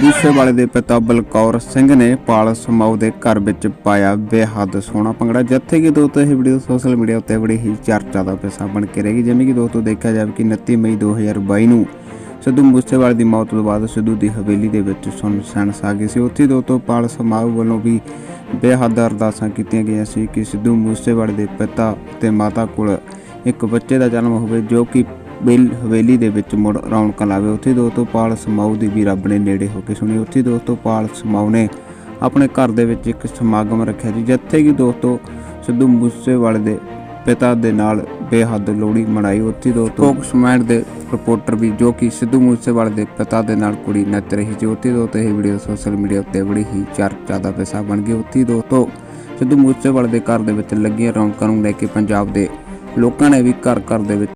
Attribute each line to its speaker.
Speaker 1: ਦੂਸਰੇ ਵਾਲੇ ਦੇ ਪਿਤਾ ਬਲਕੌਰ ਸਿੰਘ ਨੇ ਪਾਲ ਸਮਾਉ ਦੇ ਘਰ ਵਿੱਚ ਪਾਇਆ ਬੇਹੱਦ ਸੋਹਣਾ ਭੰਗੜਾ, ਜਿੱਥੇ ਕਿ ਦੋਸਤੋ ਇਹ ਵੀਡੀਓ ਸੋਸ਼ਲ ਮੀਡੀਆ ਉੱਤੇ ਬੜੀ ਹੀ ਚਰਚਾ ਦਾ ਵਿਸ਼ਾ ਬਣ ਕੇ ਰਹੇਗੀ। ਜਿਵੇਂ ਕਿ ਦੋਸਤੋ ਦੇਖਿਆ ਜਾਵੇ ਕਿ 29 ਮਈ 2022 ਨੂੰ ਸਿੱਧੂ ਮੂਸੇਵਾਲੇ ਦੀ ਮੌਤ ਤੋਂ ਬਾਅਦ ਸਿੱਧੂ ਦੀ ਹਵੇਲੀ ਦੇ ਵਿੱਚ ਸੁਨਸਾਨ ਸਾ ਗਈ ਸੀ। ਉੱਥੇ ਦੋਸਤੋ ਪਾਲ ਸਮਾਉ ਵੱਲੋਂ ਵੀ ਬੇਹੱਦ ਅਰਦਾਸਾਂ ਕੀਤੀਆਂ ਗਈਆਂ ਸੀ ਕਿ ਸਿੱਧੂ ਮੂਸੇਵਾਲੇ ਦੇ ਪਿਤਾ ਤੇ ਮਾਤਾ ਕੋਲ ਇੱਕ ਬੱਚੇ ਦਾ ਜਨਮ ਹੋਵੇ ਜੋ ਕਿ ਬਿਲ ਹਵੇਲੀ ਦੇ ਵਿੱਚ ਮੁੜ ਰੌਣਕਾਂ ਲਾਵੇ। ਉੱਥੇ ਦੋਸਤੋ ਪਾਲ ਸਮਾਉ ਦੀ ਵੀ ਰੱਬ ਨੇ ਨੇੜੇ ਹੋ ਕੇ ਸੁਣੀ। ਉੱਥੇ ਦੋਸਤੋ ਪਾਲ ਸਮਾਉ ਨੇ ਆਪਣੇ ਘਰ ਦੇ ਵਿੱਚ ਇੱਕ ਸਮਾਗਮ ਰੱਖਿਆ ਸੀ, ਜਿੱਥੇ ਕਿ ਦੋਸਤੋ ਸਿੱਧੂ ਮੂਸੇਵਾਲੇ ਦੇ ਪਿਤਾ ਦੇ ਨਾਲ ਬੇਹੱਦ ਲੋਹੜੀ ਮਨਾਈ। ਉੱਥੇ ਦੋਸਤੋ ਫੋਕ ਸਮਾਈਲ ਦੇ ਰਿਪੋਰਟਰ ਵੀ ਜੋ ਕਿ ਸਿੱਧੂ ਮੂਸੇਵਾਲੇ ਦੇ ਪਿਤਾ ਦੇ ਨਾਲ ਕੁੜੀ ਨੱਚ ਰਹੀ ਸੀ। ਉੱਥੇ ਦੋਸਤੋ ਇਹ ਵੀਡੀਓ ਸੋਸ਼ਲ ਮੀਡੀਆ ਉੱਤੇ ਬੜੀ ਹੀ ਚਰਚਾ ਦਾ ਵਿਸ਼ਾ ਬਣ ਗਈ। ਉੱਥੇ ਦੋਸਤੋ ਸਿੱਧੂ ਮੂਸੇਵਾਲੇ ਦੇ ਘਰ ਦੇ ਵਿੱਚ ਲੱਗੀਆਂ ਰੌਣਕਾਂ ਨੂੰ ਲੈ ਕੇ ਪੰਜਾਬ ਦੇ ਲੋਕਾਂ ਨੇ ਵੀ ਘਰ ਘਰ ਦੇ ਵਿੱਚ